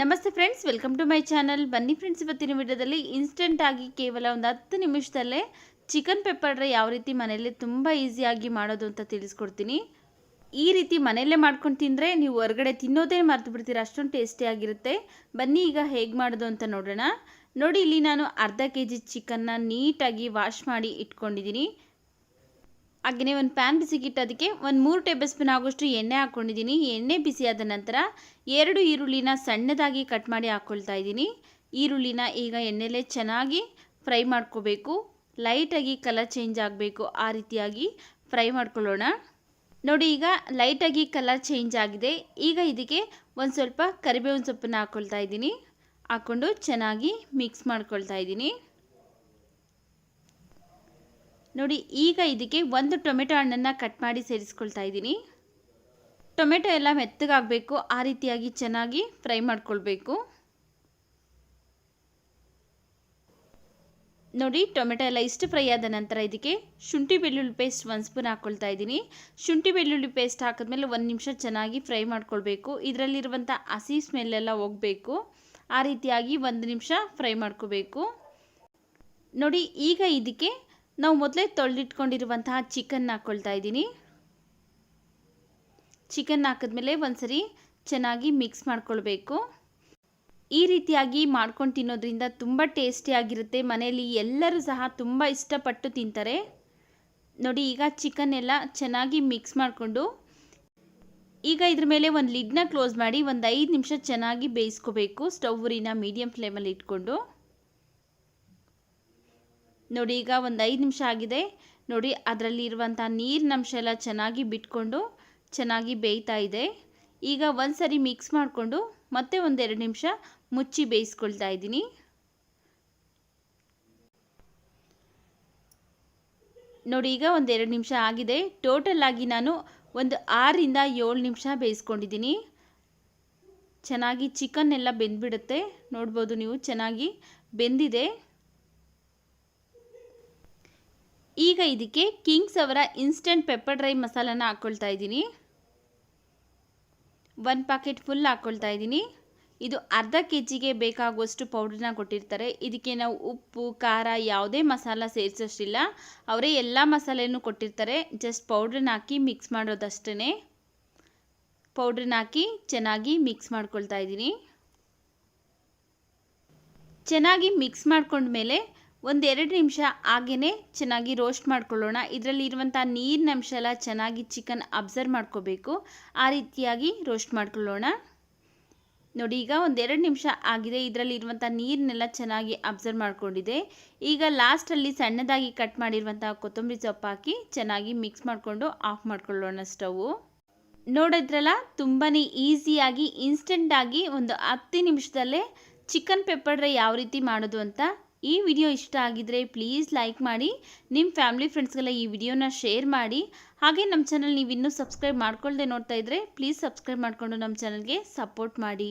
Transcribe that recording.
ನಮಸ್ತೆ friends, welcome to my channel. ಬನ್ನಿ friends, ಇವತ್ತಿನ ವಿಡಿಯೋದಲ್ಲಿ ಇನ್ಸ್ಟೆಂಟ್ ಆಗಿ ಕೇವಲ ಒಂದು ಹತ್ತು ನಿಮಿಷದಲ್ಲೇ ಚಿಕನ್ ಪೆಪ್ಪರ್ ಡ್ರೈ ಯಾವ ರೀತಿ ಮನೆಯಲ್ಲೇ ತುಂಬ ಈಸಿಯಾಗಿ ಮಾಡೋದು ಅಂತ ತಿಳಿಸ್ಕೊಡ್ತೀನಿ. ಈ ರೀತಿ ಮನೆಯಲ್ಲೇ ಮಾಡ್ಕೊಂಡು ತಿಂದರೆ ನೀವು ಹೊರಗಡೆ ತಿನ್ನೋದೇ ಮರೆತು ಬಿಡ್ತೀರ, ಅಷ್ಟೊಂದು ಟೇಸ್ಟಿಯಾಗಿರುತ್ತೆ ಬನ್ನಿ ಈಗ ಹೇಗೆ ಮಾಡೋದು ಅಂತ ನೋಡೋಣ. ನೋಡಿ, ಇಲ್ಲಿ ನಾನು ಅರ್ಧ ಕೆ ಜಿ ಚಿಕನ್ನ ನೀಟಾಗಿ ವಾಶ್ ಮಾಡಿ ಇಟ್ಕೊಂಡಿದ್ದೀನಿ. ಹಾಗೆಯೇ ಒಂದು ಪ್ಯಾನ್ ಬಿಸಿಗಿಟ್ಟು ಅದಕ್ಕೆ ಒಂದು ಮೂರು ಟೇಬಲ್ ಸ್ಪೂನ್ ಆಗೋಷ್ಟು ಎಣ್ಣೆ ಹಾಕ್ಕೊಂಡಿದ್ದೀನಿ ಎಣ್ಣೆ ಬಿಸಿಯಾದ ನಂತರ ಎರಡು ಈರುಳ್ಳಿನ ಸಣ್ಣದಾಗಿ ಕಟ್ ಮಾಡಿ ಹಾಕ್ಕೊಳ್ತಾ ಇದ್ದೀನಿ. ಈರುಳ್ಳಿನ ಈಗ ಎಣ್ಣೆಲೇ ಚೆನ್ನಾಗಿ ಫ್ರೈ ಮಾಡ್ಕೋಬೇಕು. ಲೈಟಾಗಿ ಕಲರ್ ಚೇಂಜ್ ಆಗಬೇಕು. ಆ ರೀತಿಯಾಗಿ ಫ್ರೈ ಮಾಡ್ಕೊಳ್ಳೋಣ. ನೋಡಿ ಈಗ ಲೈಟಾಗಿ ಕಲರ್ ಚೇಂಜ್ ಆಗಿದೆ. ಈಗ ಇದಕ್ಕೆ ಒಂದು ಸ್ವಲ್ಪ ಕರಿಬೇವಿನ ಸೊಪ್ಪನ್ನು ಹಾಕ್ಕೊಳ್ತಾ ಇದ್ದೀನಿ. ಹಾಕ್ಕೊಂಡು ಚೆನ್ನಾಗಿ ಮಿಕ್ಸ್ ಮಾಡ್ಕೊಳ್ತಾ ಇದ್ದೀನಿ. ನೋಡಿ, ಈಗ ಇದಕ್ಕೆ ಒಂದು ಟೊಮೆಟೊ ಹಣ್ಣನ್ನು ಕಟ್ ಮಾಡಿ ಸೇರಿಸ್ಕೊಳ್ತಾ ಇದ್ದೀನಿ. ಟೊಮೆಟೊ ಎಲ್ಲ ಮೆತ್ತಗಾಗಬೇಕು, ಆ ರೀತಿಯಾಗಿ ಚೆನ್ನಾಗಿ ಫ್ರೈ ಮಾಡ್ಕೊಳ್ಬೇಕು. ನೋಡಿ, ಟೊಮೆಟೊ ಎಲ್ಲ ಇಷ್ಟು ಫ್ರೈ ಆದ ನಂತರ ಇದಕ್ಕೆ ಶುಂಠಿ ಬೆಳ್ಳುಳ್ಳಿ ಪೇಸ್ಟ್ ಒಂದು ಸ್ಪೂನ್ ಹಾಕ್ಕೊಳ್ತಾ ಇದ್ದೀನಿ. ಶುಂಠಿ ಬೆಳ್ಳುಳ್ಳಿ ಪೇಸ್ಟ್ ಹಾಕಿದ್ಮೇಲೆ ಒಂದು ನಿಮಿಷ ಚೆನ್ನಾಗಿ ಫ್ರೈ ಮಾಡ್ಕೊಳ್ಬೇಕು. ಇದರಲ್ಲಿರುವಂಥ ಹಸಿ ಸ್ಮೆಲ್ಲೆಲ್ಲ ಹೋಗಬೇಕು. ಆ ರೀತಿಯಾಗಿ ಒಂದು ನಿಮಿಷ ಫ್ರೈ ಮಾಡ್ಕೋಬೇಕು ನೋಡಿ, ಈಗ ಇದಕ್ಕೆ ನಾವು ಮೊದಲೇ ತೊಳೆದಿಟ್ಕೊಂಡಿರುವಂತಹ ಚಿಕನ್ ಹಾಕ್ಕೊಳ್ತಾ ಇದ್ದೀನಿ. ಚಿಕನ್ ಹಾಕಿದ್ಮೇಲೆ ಒಂದ್ಸರಿ ಚೆನ್ನಾಗಿ ಮಿಕ್ಸ್ ಮಾಡ್ಕೊಳ್ಬೇಕು. ಈ ರೀತಿಯಾಗಿ ಮಾಡ್ಕೊಂಡು ತಿನ್ನೋದ್ರಿಂದ ತುಂಬ ಟೇಸ್ಟಿಯಾಗಿರುತ್ತೆ ಮನೆಯಲ್ಲಿ ಎಲ್ಲರೂ ಸಹ ತುಂಬ ಇಷ್ಟಪಟ್ಟು ತಿಂತಾರೆ. ನೋಡಿ, ಈಗ ಚಿಕನ್ ಎಲ್ಲ ಚೆನ್ನಾಗಿ ಮಿಕ್ಸ್ ಮಾಡಿಕೊಂಡು ಈಗ ಇದ್ರ ಮೇಲೆ ಒಂದು ಲಿಡ್ನ ಕ್ಲೋಸ್ ಮಾಡಿ ಒಂದು ಐದು ನಿಮಿಷ ಚೆನ್ನಾಗಿ ಬೇಯಿಸ್ಕೋಬೇಕು. ಸ್ಟವ್ ಉರಿನ ಮೀಡಿಯಮ್ ಫ್ಲೇಮಲ್ಲಿ ಇಟ್ಕೊಂಡು. ನೋಡಿ, ಈಗ ಒಂದು ಐದು ನಿಮಿಷ ಆಗಿದೆ. ನೋಡಿ ಅದರಲ್ಲಿ ಇರುವಂಥ ನೀರಿನ ಅಂಶ ಎಲ್ಲ ಚೆನ್ನಾಗಿ ಬಿಟ್ಕೊಂಡು ಚೆನ್ನಾಗಿ ಬೇಯ್ತಾ ಇದೆ. ಈಗ ಒಂದು ಸರಿ ಮಿಕ್ಸ್ ಮಾಡಿಕೊಂಡು ಮತ್ತೆ ಒಂದೆರಡು ನಿಮಿಷ ಮುಚ್ಚಿ ಬೇಯಿಸ್ಕೊಳ್ತಾ ಇದ್ದೀನಿ. ನೋಡಿ, ಈಗ ಒಂದೆರಡು ನಿಮಿಷ ಆಗಿದೆ. ಟೋಟಲ್ ಆಗಿ ನಾನು ಒಂದು ಆರರಿಂದ ಏಳು ನಿಮಿಷ ಬೇಯಿಸ್ಕೊಂಡಿದ್ದೀನಿ. ಚೆನ್ನಾಗಿ ಚಿಕನ್ ಎಲ್ಲ ಬೆಂದ್ಬಿಡುತ್ತೆ. ನೋಡ್ಬೋದು ನೀವು, ಚೆನ್ನಾಗಿ ಬೆಂದಿದೆ. ಈಗ ಇದಕ್ಕೆ ಕಿಂಗ್ಸ್ ಅವರ ಇನ್ಸ್ಟೆಂಟ್ ಪೆಪ್ಪರ್ ಡ್ರೈ ಮಸಾಲಾನ ಹಾಕ್ಕೊಳ್ತಾ ಇದ್ದೀನಿ. ಒಂದು ಪ್ಯಾಕೆಟ್ ಫುಲ್ ಹಾಕ್ಕೊಳ್ತಾ ಇದ್ದೀನಿ. ಇದು ಅರ್ಧ ಕೆ ಜಿಗೆ ಬೇಕಾಗುವಷ್ಟು ಪೌಡ್ರನ್ನ ಕೊಟ್ಟಿರ್ತಾರೆ. ಇದಕ್ಕೆ ನಾವು ಉಪ್ಪು, ಖಾರ ಯಾವುದೇ ಮಸಾಲ ಸೇರಿಸೋಷ್ಟಿಲ್ಲ. ಅವರೇ ಎಲ್ಲ ಮಸಾಲೆಯೂ ಕೊಟ್ಟಿರ್ತಾರೆ. ಜಸ್ಟ್ ಪೌಡ್ರನ್ನ ಹಾಕಿ ಮಿಕ್ಸ್ ಮಾಡೋದಷ್ಟೇ ಪೌಡ್ರನ್ನ ಹಾಕಿ ಚೆನ್ನಾಗಿ ಮಿಕ್ಸ್ ಮಾಡ್ಕೊಳ್ತಾ ಇದ್ದೀನಿ. ಚೆನ್ನಾಗಿ ಮಿಕ್ಸ್ ಮಾಡ್ಕೊಂಡ್ಮೇಲೆ ಒಂದೆರಡು ನಿಮಿಷ ಹಾಗೆಯೇ ಚೆನ್ನಾಗಿ ರೋಸ್ಟ್ ಮಾಡ್ಕೊಳ್ಳೋಣ. ಇದರಲ್ಲಿ ಇರುವಂಥ ನೀರಿನ ಅಂಶ ಎಲ್ಲ ಚೆನ್ನಾಗಿ ಚಿಕನ್ ಅಬ್ಸರ್ವ್ ಮಾಡ್ಕೋಬೇಕು. ಆ ರೀತಿಯಾಗಿ ರೋಸ್ಟ್ ಮಾಡ್ಕೊಳ್ಳೋಣ. ನೋಡಿ, ಈಗ ಒಂದೆರಡು ನಿಮಿಷ ಆಗಿದೆ. ಇದರಲ್ಲಿ ಇರುವಂಥ ನೀರನ್ನೆಲ್ಲ ಚೆನ್ನಾಗಿ ಅಬ್ಸರ್ವ್ ಮಾಡ್ಕೊಂಡಿದೆ. ಈಗ ಲಾಸ್ಟಲ್ಲಿ ಸಣ್ಣದಾಗಿ ಕಟ್ ಮಾಡಿರುವಂಥ ಕೊತ್ತಂಬರಿ ಸೊಪ್ಪು ಹಾಕಿ ಚೆನ್ನಾಗಿ ಮಿಕ್ಸ್ ಮಾಡಿಕೊಂಡು ಆಫ್ ಮಾಡ್ಕೊಳ್ಳೋಣ ಸ್ಟವು ನೋಡಿದ್ರಲ್ಲ ತುಂಬಾ ಈಸಿಯಾಗಿ ಇನ್ಸ್ಟೆಂಟಾಗಿ ಒಂದು ಹತ್ತು ನಿಮಿಷದಲ್ಲೇ ಚಿಕನ್ ಪೆಪ್ಪರ್ ಯಾವ ರೀತಿ ಮಾಡೋದು ಅಂತ ಈ ವಿಡಿಯೋ ಇಷ್ಟ ಆಗಿದ್ರೆ ಪ್ಲೀಸ್ ಲೈಕ್ ಮಾಡಿ ನಿಮ್ಮ ಫ್ಯಾಮಿಲಿ ಫ್ರೆಂಡ್ಸ್ಗೆಲ್ಲ ಈ ವಿಡಿಯೋನ ಶೇರ್ ಮಾಡಿ. ಹಾಗೆ ನಮ್ಮ ಚಾನಲ್ ನೀವು ಇನ್ನೂ ಸಬ್ಸ್ಕ್ರೈಬ್ ಮಾಡ್ಕೊಳ್ಳದೆ ನೋಡ್ತಾ ಇದ್ದರೆ ಪ್ಲೀಸ್ ಸಬ್ಸ್ಕ್ರೈಬ್ ಮಾಡಿಕೊಂಡು ನಮ್ಮ ಚಾನಲ್ಗೆ ಸಪೋರ್ಟ್ ಮಾಡಿ.